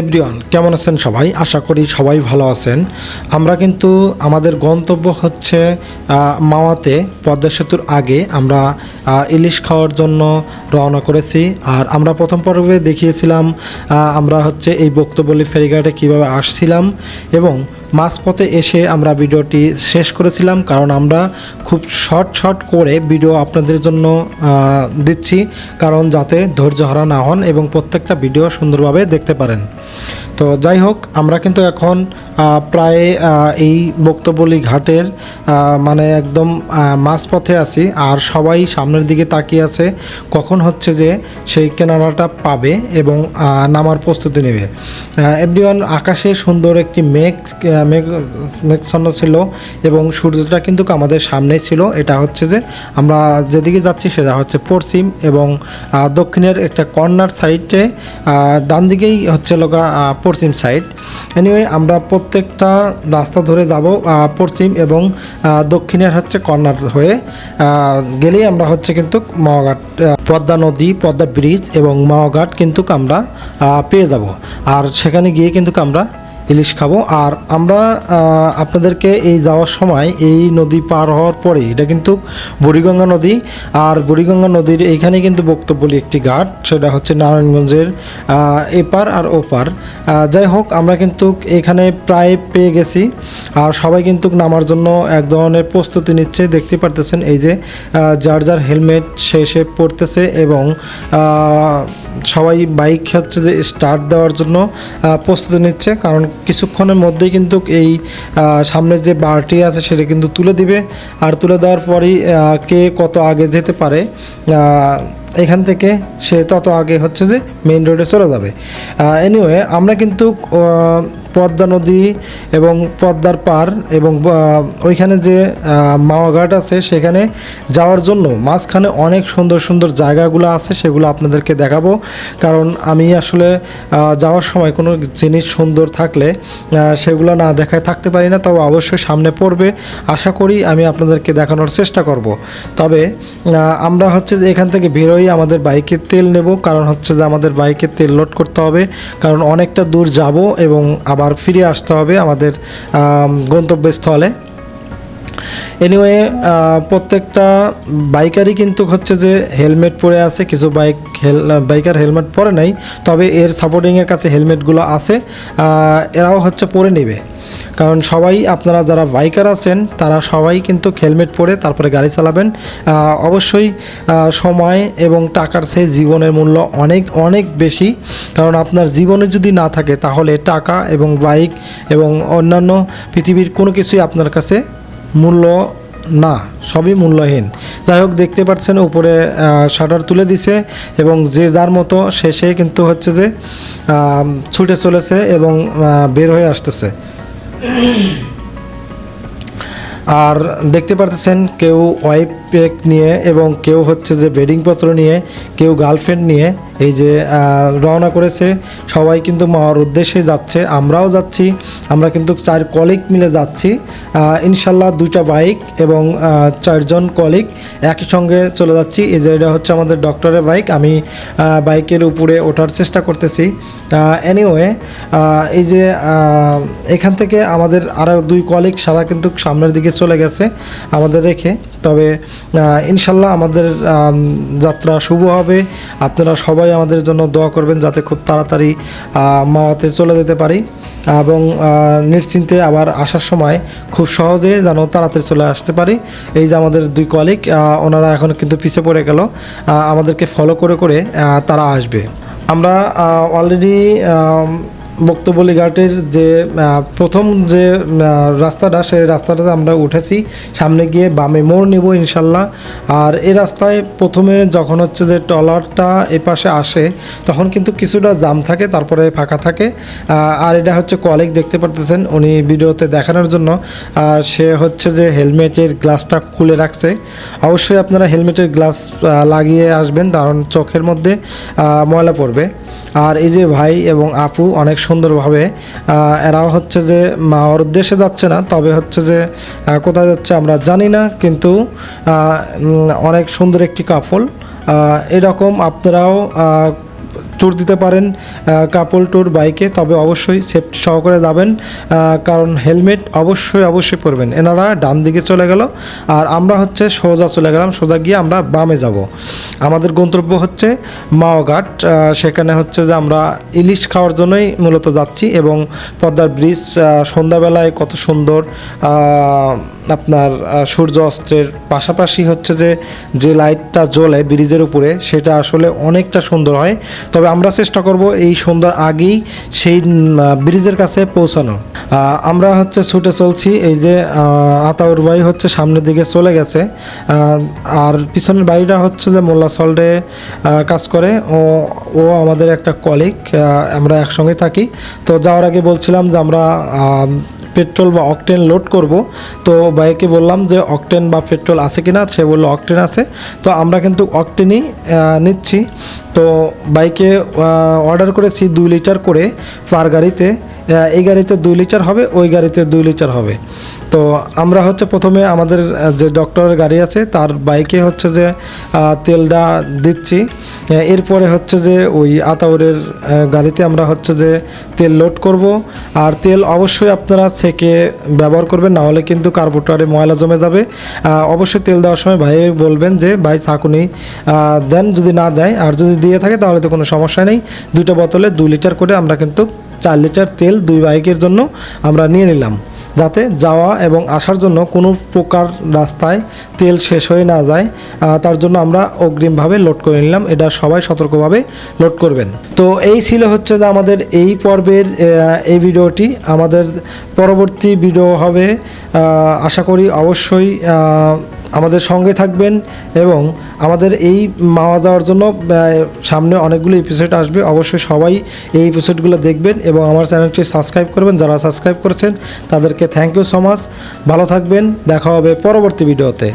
Everyone, কেমন আছেন সবাই? আশা করি সবাই ভালো আছেন। আমরা কিন্তু আমাদের গন্তব্য হচ্ছে মাওয়াতে, পদ্মা সেতুর আগে আমরা ইলিশ খাওয়ার জন্য রওনা করেছি। আর আমরা প্রথম পর্বে দেখিয়েছিলাম আমরা হচ্ছে এই বক্তবলী ফেরিঘাটে কীভাবে আসছিলাম এবং মাঝপথে এসে আমরা ভিডিওটি শেষ করেছিলাম কারণ আমরা খুব শর্ট শর্ট করে ভিডিও আপনাদের জন্য দিচ্ছি কারণ যাতে ধৈর্য হারা না হন এবং প্রত্যেকটা ভিডিও সুন্দরভাবে দেখতে পারেন। তো যাই হোক, আমরা কিন্তু এখন প্রায় এই বক্তবলী ঘাটের মানে একদম মাঝপথে আছি। আর সবাই সামনের দিকে তাকিয়ে আছে, কখন হচ্ছে যে সেই কেনারাটা পাবে এবং নামার প্রস্তুতি নেবে। এভরিওয়ান আকাশে সুন্দর একটি মেঘ মেঘ মেঘছন্ন ছিল এবং সূর্যটা কিন্তু আমাদের সামনেই ছিল। এটা হচ্ছে যে আমরা যেদিকে যাচ্ছি সেটা হচ্ছে পশ্চিম এবং দক্ষিণের একটা কর্নার সাইডে ডান দিকেই হচ্ছে লগা পশ্চিম সাইড এনিওয়ে আমরা প্রত্যেকটা রাস্তা ধরে যাব পশ্চিম এবং দক্ষিণের হচ্ছে কর্নার হয়ে। গেলেই আমরা হচ্ছে কিন্তু মাওয়াঘাট পদ্মা নদী, পদ্মা ব্রিজ এবং মাওয়াঘাট কিন্তু আমরা পেয়ে যাব। আর সেখানে গিয়ে কিন্তু আমরা ইলিশ খাব। আর আমরা আপনাদেরকে এই যাওয়ার সময় এই নদী পার হওয়ার পরে, এটা কিন্তু বুড়িগঙ্গা নদী, আর বুড়িগঙ্গা নদীর এইখানে কিন্তু বক্তব্যলি একটি ঘাট, সেটা হচ্ছে নারায়ণগঞ্জের এপার আর ওপার। যাই হোক, আমরা কিন্তু এখানে প্রায় পেয়ে গেছি, আর সবাই কিন্তু নামার জন্য এক ধরনের প্রস্তুতি নিচ্ছে। দেখতে পারতেছেন এই যে যার যার হেলমেট শেষে পড়তেছে এবং সবাই বাইক হচ্ছে যে স্টার্ট দেওয়ার জন্য প্রস্তুতি নিচ্ছে, কারণ কিছুক্ষণের মধ্যেই কিন্তু এই সামনের যে বারটি আছে সেটা কিন্তু তুলে দিবে। আর তুলে দেওয়ার পরই কে কত আগে যেতে পারে এখান থেকে সে তত আগে হচ্ছে যে মেইন রোডে চলে যাবে। এনিওয়ে আমরা কিন্তু পদ্মা নদী এবং পদ্মার পার এবং ওইখানে যে মাওয়াঘাট আছে সেখানে যাওয়ার জন্য মাঝখানে অনেক সুন্দর সুন্দর জায়গাগুলো আছে সেগুলো আপনাদেরকে দেখাবো। কারণ আমি আসলে যাওয়ার সময় কোনো জিনিস সুন্দর থাকলে সেগুলো না দেখায় থাকতে পারি না, তবে অবশ্যই সামনে পড়বে। আশা করি আমি আপনাদেরকে দেখানোর চেষ্টা করব। তবে আমরা হচ্ছে যে এখান থেকে বেরোই, আমাদের বাইকের তেল নেব, কারণ হচ্ছে যে আমাদের বাইকের তেল লোড করতে হবে। কারণ অনেকটা দূর যাব এবং আবার ফিরে আসতে হবে আমাদের গন্তব্যস্থলে। এনিওয়ে প্রত্যেকটা বাইকারই কিন্তু হচ্ছে যে হেলমেট পরে আছে, কিছু বাইক হেল বাইকার হেলমেট পরে নাই, তবে এর সাপোর্টিংয়ের কাছে হেলমেটগুলো আছে এরাও হচ্ছে পরে নেবে। কারণ সবাই, আপনারা যারা বাইকার আছেন, তারা সবাই কিন্তু হেলমেট পরে তারপরে গাড়ি চালাবেন। অবশ্যই সময় এবং টাকার চেয়ে জীবনের মূল্য অনেক অনেক বেশি। কারণ আপনার জীবনে যদি না থাকে, তাহলে টাকা এবং বাইক এবং অন্যান্য পৃথিবীর কোনো কিছুই আপনার কাছে মূল্য না, সবই মূল্যহীন। যাই হোক, দেখতে পাচ্ছেন উপরে শাটার তুলে দিছে এবং যে যার মতো শেষে কিন্তু হচ্ছে যে ছুটে চলেছে এবং বের হয়ে আসতেছে। আর দেখতে পারতেছেন কেউ ওয়াইফ প্যাক নিয়ে এবং কেউ হচ্ছে যে বেডিংপত্র নিয়ে, কেউ গার্লফ্রেন্ড নিয়ে। এই যে রওনা করেছে, সবাই কিন্তু মাওয়ার উদ্দেশ্যে যাচ্ছে, আমরাও যাচ্ছি, আমরা কিন্তু চার কলিগ মিলে যাচ্ছি ইনশাল্লাহ দুইটা বাইক এবং চারজন কলিগ একই সঙ্গে চলে যাচ্ছি। এই যে, এটা হচ্ছে আমাদের ডক্টরের বাইক আমি বাইকের উপরে ওঠার চেষ্টা করতেছি। এনিওয়ে এই যে এখান থেকে আমাদের আরও দুই কলিগ সারা কিন্তু সামনের দিকে চলে গেছে, আমাদের রেখে। তবে ইনশাল্লাহ আমাদের যাত্রা শুভ হবে। আপনারা সবাই আমাদের জন্য দোয়া করবেন যাতে খুব তাড়াতাড়ি মাওয়াতে চলে যেতে পারি। এবং নিশ্চিন্তে আবার আসার সময় খুব সহজে যেন তাড়াতাড়ি চলে আসতে পারি। এই যে আমাদের দুই কলিগ ওনারা এখন কিন্তু পিছিয়ে পড়ে গেল। আমাদেরকে ফলো করে করে তারা আসবে। আমরা অলরেডি বক্তবলী ঘাটের যে প্রথম যে রাস্তাটা, সেই রাস্তাটাতে আমরা উঠেছি। সামনে গিয়ে বামে মোড় নেব ইনশাল্লাহ। আর এই রাস্তায় প্রথমে যখন হচ্ছে যে ট্রলারটা এ পাশে আসে, তখন কিন্তু কিছুটা জাম থাকে, তারপরে ফাঁকা থাকে। আর এটা হচ্ছে কলিগ দেখতে পারতেছেন, উনি ভিডিওতে দেখানোর জন্য। সে হচ্ছে যে হেলমেটের গ্লাসটা খুলে রাখছে। অবশ্যই আপনারা হেলমেটের গ্লাস লাগিয়ে আসবেন, কারণ চোখের মধ্যে ময়লা পড়বে। আর এই যে ভাই এবং আপু অনেক সুন্দরভাবে এরাও হচ্ছে যে মাওয়ার উদ্দেশ্যে যাচ্ছে না, তবে হচ্ছে যে কোথায় যাচ্ছে আমরা জানি না, কিন্তু অনেক সুন্দর একটি কাপল এরকম আপনারাও ট্যুর দিতে পারেন কাপল ট্যুর বাইকে তবে অবশ্যই সেফটি সহকারে যাবেন কারণ হেলমেট অবশ্যই অবশ্যই পরবেন। এনারা ডান দিকে চলে গেল, আর আমরা হচ্ছে সোজা চলে গেলাম, সোজা গিয়ে আমরা বামে যাব। আমাদের গন্তব্য হচ্ছে মাওঘাট সেখানে হচ্ছে যে আমরা ইলিশ খাওয়ার জন্যই মূলত যাচ্ছি এবং পদ্মার ব্রিজ সন্ধ্যাবেলায় কত সুন্দর আপনার সূর্য অস্ত্রের পাশাপাশি হচ্ছে যে যে লাইটটা জ্বলে ব্রিজের উপরে, সেটা আসলে অনেকটা সুন্দর হয়। তবে আমরা চেষ্টা করব এই সুন্দর আগেই সেই ব্রিজের কাছে পৌঁছানো। আমরা হচ্ছে ছুটে চলছি, এই যে আতাউর ভাই হচ্ছে সামনের দিকে চলে গেছে। আর পিছনের বাড়িটা হচ্ছে যে মোল্লা সল্ডে কাজ করে। ও ও আমাদের একটা কলিগ আমরা একসঙ্গে থাকি। তো যাওয়ার আগে বলছিলাম যে আমরা পেট্রোল বা অকটেন লোড করব। তো বাইকে বললাম যে অকটেন বা পেট্রোল আছে কি না সে বলল অকটেন আছে। তো আমরা কিন্তু অকটেনই নিচ্ছি। তো বাইকে অর্ডার করেছি দুই লিটার করে পার গাড়িতে। এই গাড়িতে দুই লিটার হবে, ওই গাড়িতে দুই লিটার হবে। তো আমরা হচ্ছে প্রথমে আমাদের যে ডক্টরের গাড়ি আছে, তার বাইকে হচ্ছে যে তেলটা দিচ্ছি। এরপরে হচ্ছে যে ওই আতাউরের গাড়িতে আমরা হচ্ছে যে তেল লোড করব। আর তেল অবশ্যই আপনারা সেকে ব্যবহার করবেন না হলে কিন্তু কার্বোটারে ময়লা জমে যাবে। অবশ্যই তেল দেওয়ার সময় ভাই বলবেন যে, ভাই ছাকুনি দেন, যদি না দেয়, আর যদি দিয়ে থাকে, তাহলে তো কোনো সমস্যা নেই। দুইটা বোতলে দু লিটার করে আমরা কিন্তু চার লিটার তেল দুই বাইকের জন্য আমরা নিয়ে নিলাম, যাতে যাওয়া এবং আসার জন্য কোনো প্রকার রাস্তায় তেল শেষ হয়ে না যায় তার জন্য আমরা অগ্রিমভাবে লোড করে নিলাম। এটা সবাই সতর্কভাবে লোড করবেন। তো এই ছিল হচ্ছে যে আমাদের এই পর্বের এই ভিডিওটি। আমাদের পরবর্তী ভিডিও হবে আশা করি অবশ্যই আমাদের সঙ্গে থাকবেন এবং আমাদের এই মাওয়া যাওয়ার জন্য সামনে অনেকগুলো এপিসোড আসবে। অবশ্যই সবাই এই এপিসোডগুলো দেখবেন এবং আমার চ্যানেলটি সাবস্ক্রাইব করবেন। যারা সাবস্ক্রাইব করেছেন, তাদেরকে থ্যাংক ইউ সো মাচ ভালো থাকবেন। দেখা হবে পরবর্তী ভিডিওতে